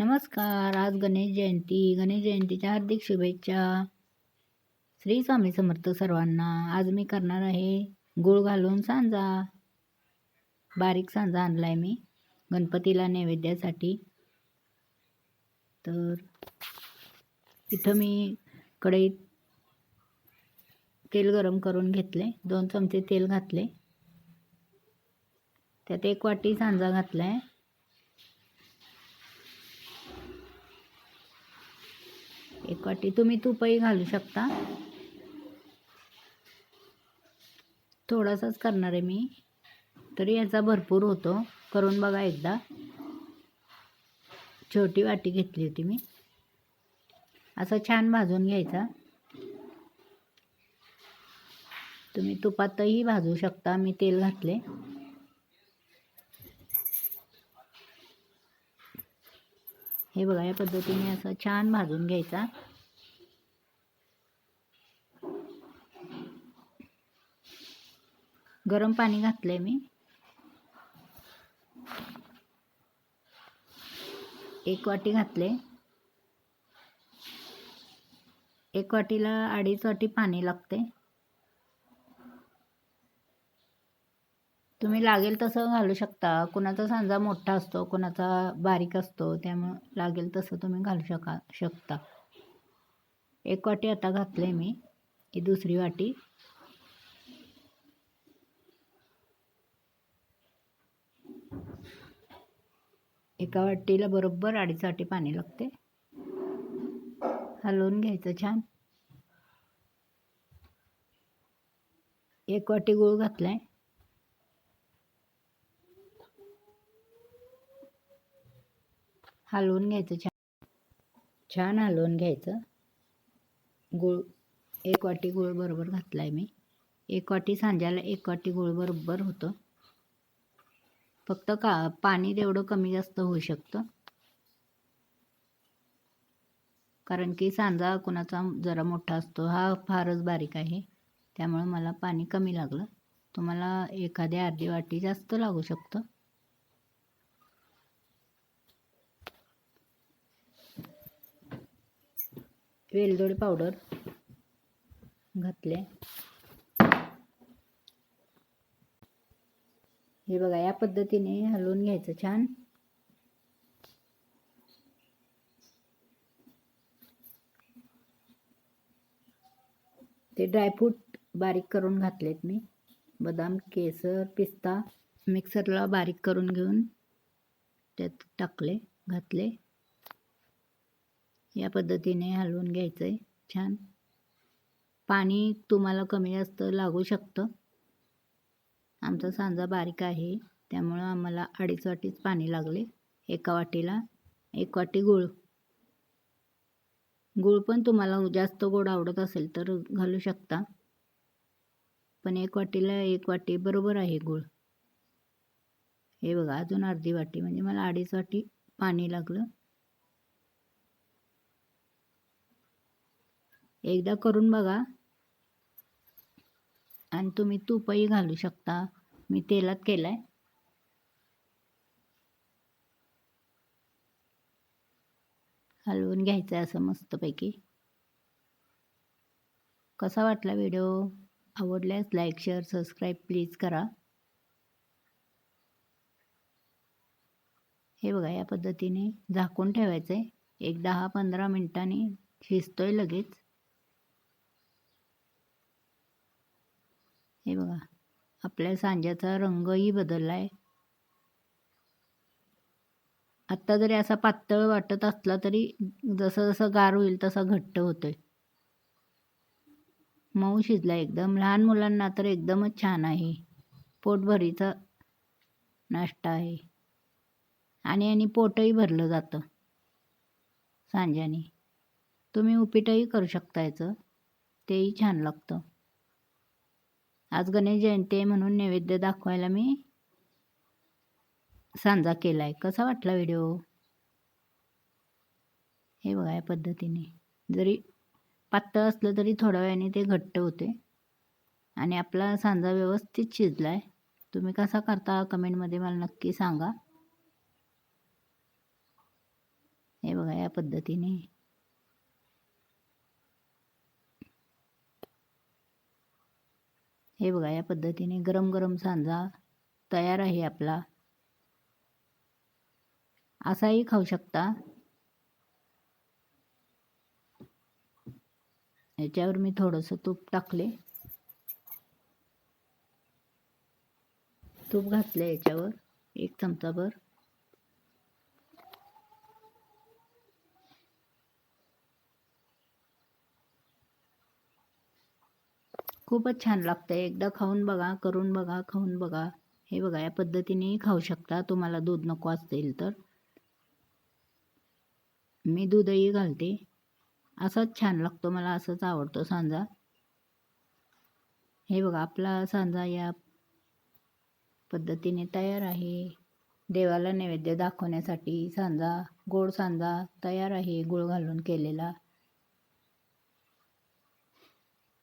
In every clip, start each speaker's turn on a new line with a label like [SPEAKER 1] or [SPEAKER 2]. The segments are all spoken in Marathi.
[SPEAKER 1] नमस्कार. आज गणेश जयंती. गणेश जयंतीच्या हार्दिक शुभेच्छा. श्री स्वामी समर्थ सर्वांना. आज मी करणार आहे गुळ घालून सांजा. बारीक सांजा आणलाय मी गणपतीला नैवेद्यासाठी. तर इथं मी कढईत तेल गरम करून घेतले दोन चमचे तेल घातले त्यात एक वाटी सांजा घातला आहे एक वाटी. तुम्ही तुपही घालू शकता. थोडासाच करणार आहे मी. तरी याचा भरपूर होतो. करून बघा एकदा. छोटी वाटी घेतली होती मी. असं छान भाजून घ्यायचा. तुम्ही तुपातही भाजू शकता. मी तेल घातले. हे बघा या पद्धतीने असं छान भाजून घ्यायचा. गरम पाणी घातलंय मी. एक वाटी घातले. एक वाटीला अडीच वाटी पाणी लागते तुम्ही लागेल तसं घालू शकता. कुणाचा सांजा मोठा असतो कुणाचा बारीक असतो त्यामुळं लागेल तसं तुम्ही घालू शका शकता. एक वाटी आता घातले मी ही दुसरी वाटी. एका वाटीला बरोबर अडीच वाटी पाणी लागते. हलवून घ्यायचं छान. एक वाटी गूळ घातलाय. हलवून घ्यायचं छान. छान हलवून घ्यायचं. गूळ एक वाटी गूळ बरोबर घातला आहे मी. एक वाटी सांज्याला एक वाटी गूळ बरोबर होतं. फक्त का पाणी तेवढं कमी जास्त होऊ शकतं. कारण की सांजा कुणाचा जरा मोठा असतो हा फारच बारीक आहे. त्यामुळं मला पाणी कमी लागलं. तुम्हाला एखाद्या अर्धी वाटी जास्त लागू शकतं. वेलदोडी पावडर घातले. हे बघा या पद्धतीने हलवून घ्यायचं छान. ते ड्रायफ्रूट बारीक करून घातलेत मी. बदाम केसर पिस्ता मिक्सरला बारीक करून घेऊन त्यात टाकले घातले. या पद्धतीने हलवून घ्यायचं आहे छान. पाणी तुम्हाला कमी जास्त लागू शकतं. आमचा सांजा बारीक आहे त्यामुळं आम्हाला अडीच वाटीच पाणी लागले. एका वाटीला एक वाटी गूळ. गूळ पण तुम्हाला जास्त गोड आवडत असेल तर घालू शकता. पण एक वाटीला एक वाटी बरोबर आहे गूळ. हे बघा अजून अर्धी वाटी म्हणजे मला अडीच वाटी पाणी लागलं. एकदा करून बघा. आणि तुम्ही तूपही घालू शकता. मी तेलात केलाय. हलवून घ्यायचं आहे असं मस्तपैकी. कसा वाटला व्हिडिओ? आवडल्यास लाईक शेअर सबस्क्राईब प्लीज करा. हे बघा या पद्धतीने झाकून ठेवायचं आहे एक दहा पंधरा मिनिटांनी शिजतोय लगेच. हे बघा. आपल्या सांज्याचा रंगही बदलला आहे आत्ता जरी असा पातळ वाटत असला तरी जसं जसं गार होईल तसा घट्ट होतोय. मऊ शिजला एकदम. लहान मुलांना तर एकदमच छान आहे. पोटभरीचा नाश्ता आहे. आणि आणि पोटही भरलं जातं. सांज्याने. तुम्ही उपीटही करू शकता याचं. तेही छान लागतं. आज गणेश जयंती आहे म्हणून नैवेद्य दाखवायला मी सांजा केला आहे कसा वाटला व्हिडिओ? हे बघा या पद्धतीने. जरी पातळ असलं तरी थोड्या वेळाने ते घट्ट होते. आणि आपला सांजा व्यवस्थित शिजला आहे तुम्ही कसा करता कमेंटमध्ये मला नक्की सांगा. हे बघा या पद्धतीने. हे बघा या पद्धतीने गरम गरम सांजा तयार आहे आपला. असाही खाऊ शकता. याच्यावर मी थोडंसं तूप टाकले. तूप घातलं याच्यावर एक चमचाभर. खूपच छान लागतं आहे एकदा खाऊन बघा करून बघा खाऊन बघा. हे बघा या पद्धतीनेही खाऊ शकता. तुम्हाला दूध नको असतील तर. मी दूधही घालते. असाच छान लागतो मला असंच आवडतो सांजा. हे बघा आपला सांजा या पद्धतीने तयार आहे. देवाला नैवेद्य दाखवण्यासाठी सांजा गोड सांजा तयार आहे गुळ घालून केलेला.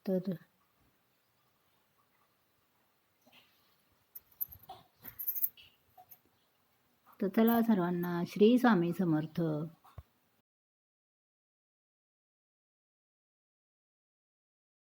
[SPEAKER 1] तर तर चला सर्वांना श्री स्वामी समर्थ.